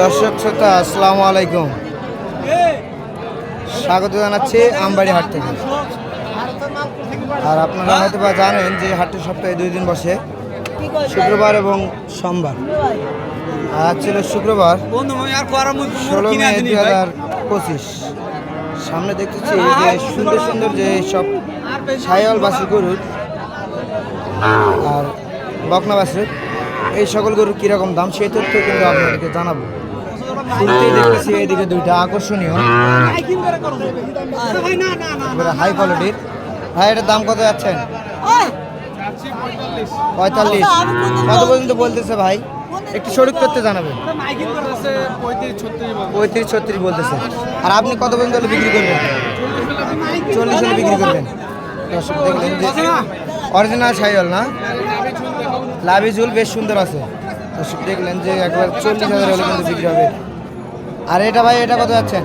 দর্শক শ্রোতা, আসসালামু আলাইকুম। স্বাগত জানাচ্ছি আমবাড়ি হাট থেকে। আর আপনারা হয়তো বা জানেন যে হাটটি সপ্তাহে দুই দিন বসে শুক্রবার এবং সোমবার। আর ছিল শুক্রবার, ষোলো মে দুই হাজার পঁচিশ। সামনে দেখতেছি যে সুন্দর সুন্দর যে সব সায়ল বাসি গরুর আর বকনা এই সকল গরুর কীরকম দাম সেই তথ্য কিন্তু আপনাদেরকে জানাব। শুরুতেই দেখতেছি এইদিকে দুইটা আকর্ষণীয়। হাই কোয়ালিটির ভাই এটার দাম কত যাচ্ছেন? পঁয়তাল্লিশ। কত পর্যন্ত বলতেছে ভাই? একটু শরীর করতে জানাবেন। পঁয়ত্রিশ ছত্রিশ বলতেছে। আর আপনি কত পর্যন্ত বিক্রি করবেন? চল্লিশ হলে বিক্রি করবেন। দর্শক দেখলেন অরিজিনাল সাইল না? লাভি ঝুল বেশ সুন্দর আছে। দেখলেন যে একবার চল্লিশ হাজার হলে কিন্তু বিক্রি হবে। আর এটা ভাই এটা কত যাচ্ছেন?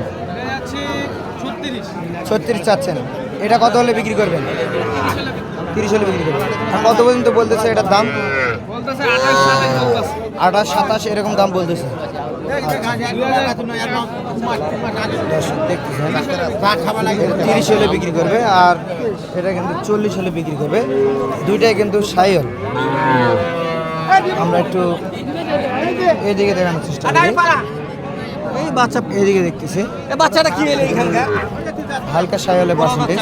ছত্রিশ চাচ্ছেন। এটা কত হলে বিক্রি করবেন? তিরিশ হলে বিক্রি করবেন। কত পর্যন্ত বলতেছে এটার দাম? আঠাশ সাতাশ এরকম দাম বলতেছে। তিরিশ হলে বিক্রি করবে আর এটা কিন্তু চল্লিশ হলে বিক্রি করবে। দুইটাই কিন্তু সাইল আমরা একটু এদিকে দেখানোর চেষ্টা করি। এই বাচ্চা এদিকে দেখতেছি। বাচ্চাটা কি এলে এখানকার? হালকা সাইলে পার্সেন্টেজ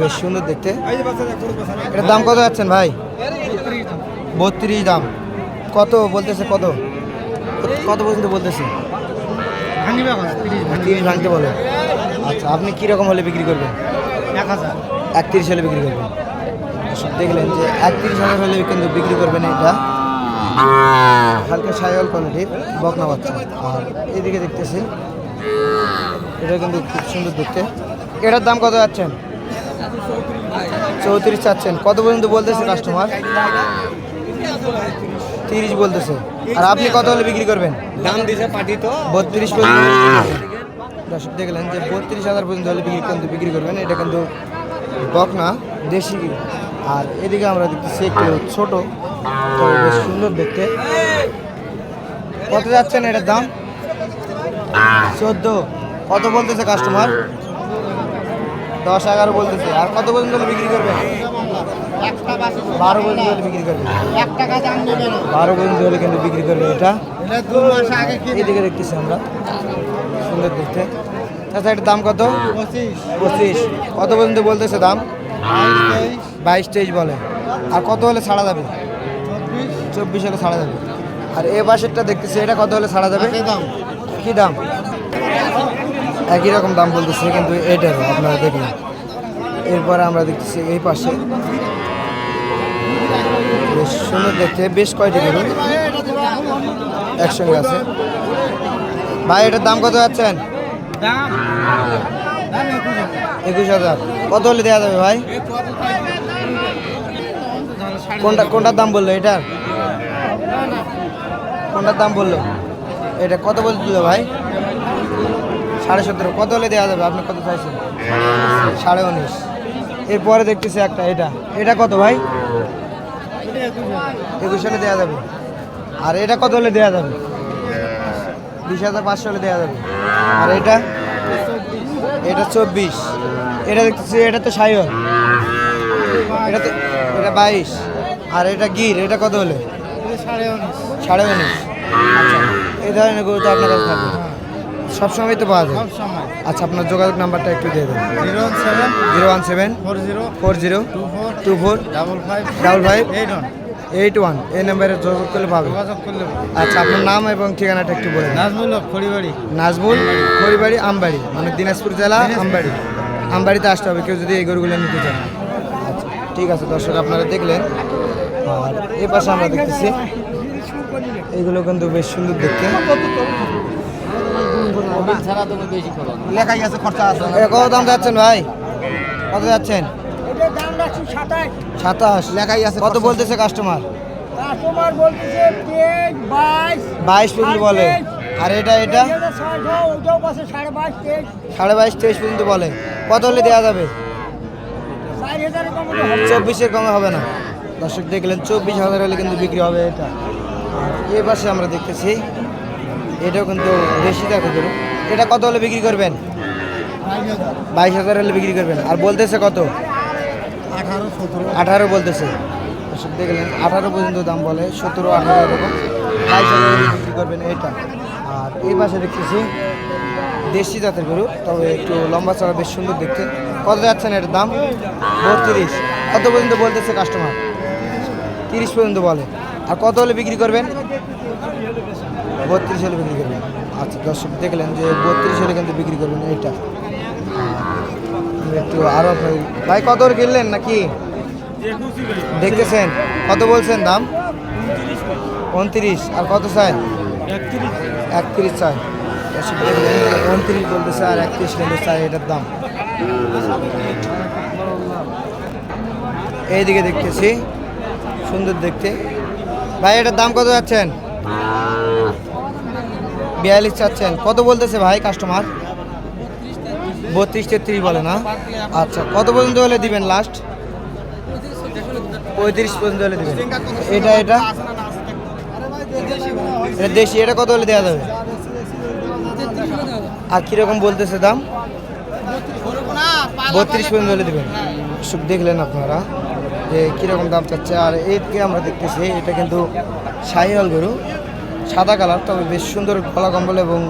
বেশ সুন্দর দেখতে। এটার দাম কত যাচ্ছেন ভাই? বত্রিশ দাম। কত বলতেছে কত? কত পর্যন্ত বলতেছে? তিরিশ ভাঙতে বলে। আচ্ছা আপনি কীরকম হলে বিক্রি করবেন? এক হাজার। একত্রিশ হলে বিক্রি করবেন। দেখলেন যে একত্রিশ হাজার হলে কিন্তু বিক্রি করবেন এটা। হালকা সায়ল কোয়ালিটির বকনা বাচ্চা। আর এদিকে দেখতেছি এটা কিন্তু খুব সুন্দর দেখতে। এটার দাম কত যাচ্ছেন? চৌত্রিশ চাচ্ছেন। কত পর্যন্ত বলতেছে কাস্টমার তিরিশ বলতেছে। আর আপনি কত হলে বিক্রি করবেন? দাম দিছে পার্টি তো। বত্রিশ দর্শক দেখলেন যে বত্রিশ হাজার পর্যন্ত হলে বিক্রি কিন্তু বিক্রি করবেন। এটা কিন্তু বক না দেশি আর এদিকে আমরা দেখতেছি একটু ছোট তো বেশ সুন্দর দেখতে। কত যাচ্ছেন এটার দাম? চোদ্দ। কত বলতেছে কাস্টমার দশ এগারো বলতেছে। আর কত পর্যন্ত বিক্রি করবেন বারো পর্যন্ত হলে বিক্রি করবে। বারো পর্যন্ত হলে কিন্তু বিক্রি করবে এটা। এদিকে দেখতেছি আমরা। সুন্দর দেখতে। আচ্ছা এটার দাম কত? পঁচিশ। কত পর্যন্ত বলতেছে দাম? বাইশ তেইশ বলে। আর কত হলে ছাড়া যাবে? চব্বিশ হলে ছাড়া যাবে। আর এ পাশেরটা দেখতেছি এটা কত হলে ছাড়া যাবে? কি দাম? একই রকম দাম বলতেছে কিন্তু এটারও আপনারা দেখলেন এরপরে আমরা দেখতেছি এই পাশে। বেশ সুন্দর দেখতে বেশ কয়টি গরু একসঙ্গে আছে। ভাই এটার দাম কত যাচ্ছেন? একুশ হাজার। কত হলে দেওয়া যাবে ভাই? কোনটা কোনটার দাম বলল এটার? কোনটার দাম বলল? এটা কত বলছিল ভাই? সাড়ে সতেরো। কত হলে দেওয়া যাবে? আপনি কত চাইছেন? সাড়ে উনিশ। এরপরে দেখতেছি একটা, এটা। এটা কত ভাই? একুশ হলে দেওয়া যাবে। আর এটা কত হলে দেওয়া যাবে? বিশ হাজার পাঁচশো হলে দেওয়া যাবে। আর এটা? এটা চব্বিশ। এটা দেখতেছি, এটা তো সাইল এটা তো, এটা বাইশ। আর এটা গির, এটা কত হলে? সাড়ে উনিশ। সাড়ে আচ্ছা এই ধরনের গরু তো আপনার কাছে থাকবে। সবসময় তো পাওয়া যায়? আচ্ছা আপনার যোগাযোগ নাম্বারটা একটু দিয়ে দেবেন zero one seven. Zero one seven. Four zero. Four zero. Two four. Two four. Double five. Double five. Eight one. Eight one. এই নাম্বারে যোগাযোগ করলে পাবে আচ্ছা আপনার নাম এবং ঠিকানাটা একটু বলে নাজমুল খড়িবাড়ি। নাজমুল খড়িবাড়ি। আমবাড়ি। মানে দিনাজপুর জেলা আমবাড়ি। আমবাড়িতে আসতে হবে কেউ যদি এই গরুগুলো নিতে চান আচ্ছা ঠিক আছে দর্শক আপনারা দেখলেন। আর এ পাশে আমরা দেখতেছি। এইগুলো কিন্তু বেশ সুন্দর দেখতে। ছাড়া তুমি বেশি করো লেখাই আছে খরচা আছে। এ কত দাম যাচ্ছেন ভাই? কত যাচ্ছেন? সাতাশ। লেখাই আছে কত বলতেছে কাস্টমার কাস্টমার বলতেছে বাইশ বাইশ পর্যন্ত বলে। আর এটা এটা? সাড়ে বাইশ তেইশ। পর্যন্ত বলে। কত হলে দেওয়া যাবে? চার কমে হবে চব্বিশের কমে হবে না। দর্শক দেখলেন চব্বিশ হাজার হলে কিন্তু বিক্রি হবে এটা। আর এই পাশে আমরা দেখতেছি। এটাও কিন্তু বেশি দেখা গরু এটা কত হলে বিক্রি করবেন? বাইশ হাজার হলে বিক্রি করবেন। আর বলতেছে কত? আঠারো বলতেছে। দেখলেন, আঠারো পর্যন্ত দাম বলে, সতেরো, আঠারো এরকম। বাইশ হাজার বিক্রি করবেন এটা। আর এই পাশে দেখতেছি দেশি জাতের গরু, তবে একটু লম্বা চড়া, বেশ সুন্দর দেখতে। কত যাচ্ছেন এটার দাম? বত্রিশ। কত পর্যন্ত বলতেছে কাস্টমার তিরিশ পর্যন্ত বলে। আর কত হলে বিক্রি করবেন? বত্রিশ হলে বিক্রি করবেন। আচ্ছা দর্শক দেখলেন যে বত্রিশ হলে কিন্তু বিক্রি করবেন এইটা। একটু আরও ভাই কত কিনলেন নাকি? দেখতেছেন। কত বলছেন দাম? উনত্রিশ। আর কত চাই একত্রিশ চাই উনত্রিশ বলতেছে আর একত্রিশ কিন্তু চাই এটার দাম। এইদিকে দেখতেছি। সুন্দর দেখতে। ভাই, এটার দাম কত যাচ্ছেন? বিয়াল্লিশ চাচ্ছেন। কত বলতেছে ভাই কাস্টমার বত্রিশ তেত্রিশ বলে না? আচ্ছা কত পর্যন্ত হলে দিবেন লাস্ট পঁয়ত্রিশ পর্যন্ত হলে দিবেন। এটা এটা? এটা দেশি, এটা কত হলে দেওয়া যাবে? আর কীরকম বলতেছে দাম? বত্রিশ পর্যন্ত হলে দেবেন। সব দেখলেন আপনারা যে কীরকম দাম চাচ্ছে। আর এইদিকে আমরা দেখতেছি, এটা কিন্তু শাহিওয়াল গরু। সাদা কালার তবে বেশ সুন্দর গলা কম্বল এবং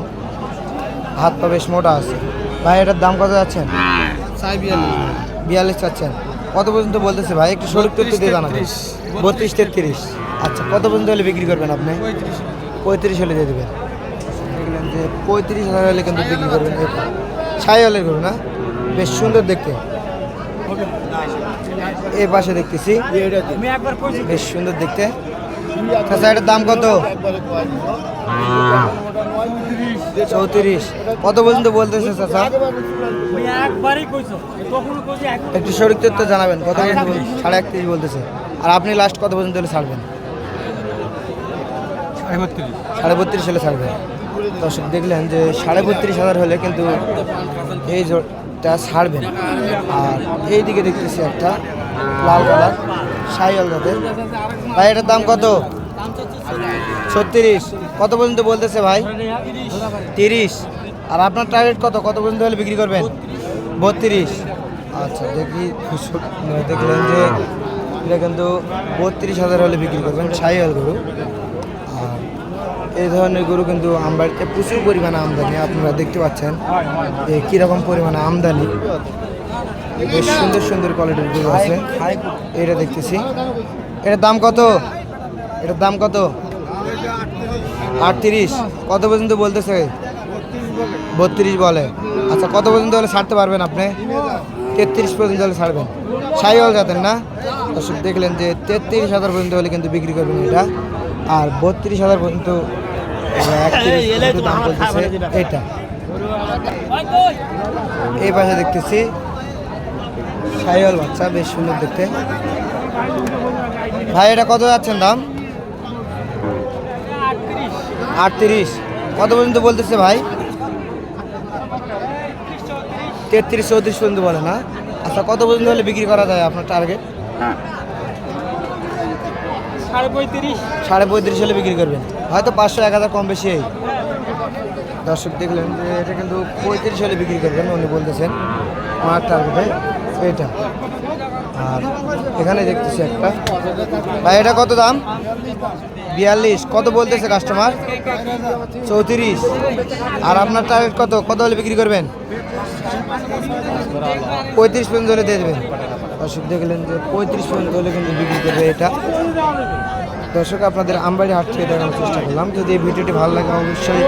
হাত পা বেশ মোটা আছে। ভাই এটার দাম কত যাচ্ছেন? বিয়াল্লিশ। চাচ্ছেন। কত পর্যন্ত বলতেছে ভাই? একটু সরু তথ্য দিয়ে জানাবেন। বত্রিশ তেত্রিশ। আচ্ছা কত পর্যন্ত হলে বিক্রি করবেন আপনি? পঁয়ত্রিশ হলে। দিয়ে দেবেন। দেখলেন যে পঁয়ত্রিশ হাজার হলে কিন্তু বিক্রি করবেন। ছাই হলে করুন না? বেশ সুন্দর দেখতে। এ পাশে দেখতেছি। বেশ সুন্দর দেখতে। আচ্ছা এটার দাম কত? চৌত্রিশ। কত পর্যন্ত বলতেছে চাচা একটু সঠিক তথ্য জানাবেন কত সাড়ে একত্রিশ বলতেছে। আর আপনি লাস্ট কত পর্যন্ত হলে ছাড়বেন? সাড়ে বত্রিশ। হলে ছাড়বেন দর্শক দেখলেন যে সাড়ে বত্রিশ হাজার হলে কিন্তু এই জোরটা ছাড়বেন। আর এই দিকে দেখতেছি একটা লাল কালার। সাইয়াল যাদের ভাই, এটার দাম কত? ছত্রিশ। কত পর্যন্ত বলতেছে ভাই? তিরিশ। আর আপনার টার্গেট কত? কত পর্যন্ত হলে বিক্রি করবেন? বত্রিশ। আচ্ছা দেখি দেখলেন যে এটা কিন্তু বত্রিশ হাজার হলে বিক্রি করবেন সাইয়াল গরু। আর এই ধরনের গরু কিন্তু আমবাড়িতে প্রচুর পরিমাণে আমদানি, আপনারা দেখতে পাচ্ছেন যে কীরকম পরিমাণে আমদানি। বেশ সুন্দর সুন্দর কোয়ালিটির গরু আছে। এটা দেখতেছি। এটার দাম কত? এটার দাম কত? আটত্রিশ। কত পর্যন্ত বলতেছে? বত্রিশ বলে। আচ্ছা কত পর্যন্ত হলে ছাড়তে পারবেন আপনি? তেত্রিশ পর্যন্ত হলে ছাড়বেন। সাইওয়াল যাতেন না? দর্শক, দেখলেন যে তেত্রিশ হাজার পর্যন্ত হলে কিন্তু বিক্রি করবেন এটা। আর বত্রিশ হাজার পর্যন্ত দাম বলতেছে এটা। এই পাশে দেখতেছি। সাইওয়াল বাচ্চা বেশ সুন্দর দেখতে। ভাই এটা কত যাচ্ছেন দাম? আটত্রিশ। কত পর্যন্ত বলতেছে ভাই? তেত্রিশ চৌত্রিশ পর্যন্ত বলে না? আচ্ছা কত পর্যন্ত হলে বিক্রি করা যায় আপনার টার্গেট সাড়ে পঁয়ত্রিশ। সাড়ে পঁয়ত্রিশ হলে বিক্রি করবেন। হয়তো পাঁচশো এক হাজার কম বেশি এই। দর্শক দেখলেন যে এটা কিন্তু পঁয়ত্রিশ হলে বিক্রি করবেন উনি বলতেছেন। আমার টার্গেটে এটা আর এখানে দেখতেছি একটা। ভাই, এটা কত দাম? বিয়াল্লিশ। কত বলতেছে কাস্টমার চৌত্রিশ। আর আপনার টার্গেট কত? কত হলে বিক্রি করবেন? পঁয়ত্রিশ পর্যন্ত হলে দিয়ে দেবেন। দর্শক, দেখলেন যে পঁয়ত্রিশ পর্যন্ত হলে কিন্তু বিক্রি করবে এটা। দর্শক, আপনাদের আমবাড়ি হাট থেকে দেখানোর চেষ্টা করলাম। যদি এই ভিডিওটি ভালো লাগে, অবশ্যই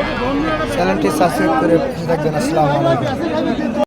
চ্যানেলটি সাবস্ক্রাইব করে থাকবেন। আসসালামু আলাইকুম।